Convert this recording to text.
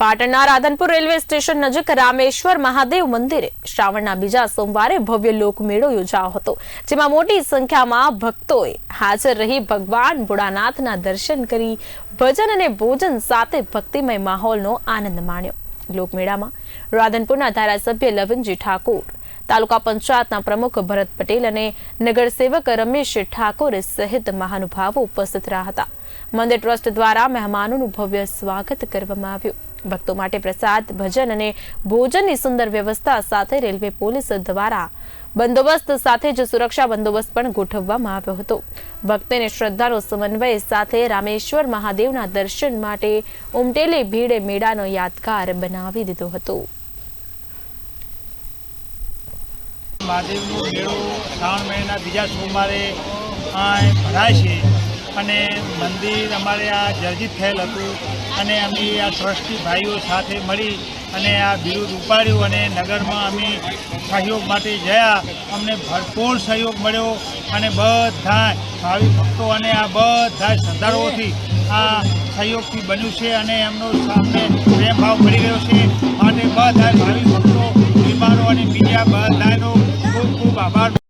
પાટણના Radhanpur railway station નજીક રામેશ્વર મહાદેવ મંદિરે શ્રાવણના બીજા સોમવારે ભવ્ય લોકમેળો યોજાયો હતો, જેમાં મોટી સંખ્યામાં ભક્તોએ હાજર રહી ભગવાન ભોળાનાથના દર્શન કરી ભજન અને ભોજન સાથે ભક્તિમય માહોલનો આનંદ માણ્યો. લોકમેળામાં રાધનપુરના ધારાસભ્ય લવિનજી ઠાકોર તાલુકા પંચાયતના પ્રમુખ ભરત પટેલ અને નગરસેવક રમેશ ઠાકોર સહિત મહાનુભાવો ઉપસ્થિત રહ્યા હતા. મંદિર ટ્રસ્ટ દ્વારા મહેમાનોનું ભવ્ય સ્વાગત કરવામાં આવ્યું. ભક્તો માટે પ્રસાદ, ભજન અને ભોજનની સુંદર વ્યવસ્થા સાથે રેલવે પોલીસ દ્વારા બંદોબસ્ત સાથે જ સુરક્ષા બંદોબસ્ત પણ ગોઠવવામાં આવ્યો હતો. ભક્તોને શ્રદ્ધાનો સમન્વય સાથે રામેશ્વર મહાદેવના દર્શન માટે ઉમટેલી ભીડે મેળાનો યાદગાર બનાવી દીધો હતો. મહાદેવનો મેળો શ્રાવણ મહિના બીજા સોમવારે ભરાય છે. અને મંદિર અમારે આ જર્જિત થયેલ હતું અને અમે આ ટ્રસ્ટી ભાઈઓ સાથે મળી અને આ બિરુદ ઉપાડ્યું અને નગરમાં અમે સહયોગ માટે ગયા. અમને ભરપૂર સહયોગ મળ્યો અને બધા ભાવિ ભક્તો અને આ બધા શ્રદ્ધાળુઓથી આ સહયોગથી બન્યું છે અને એમનો અમને પ્રેમ ભાવ મળી રહ્યો છે. માટે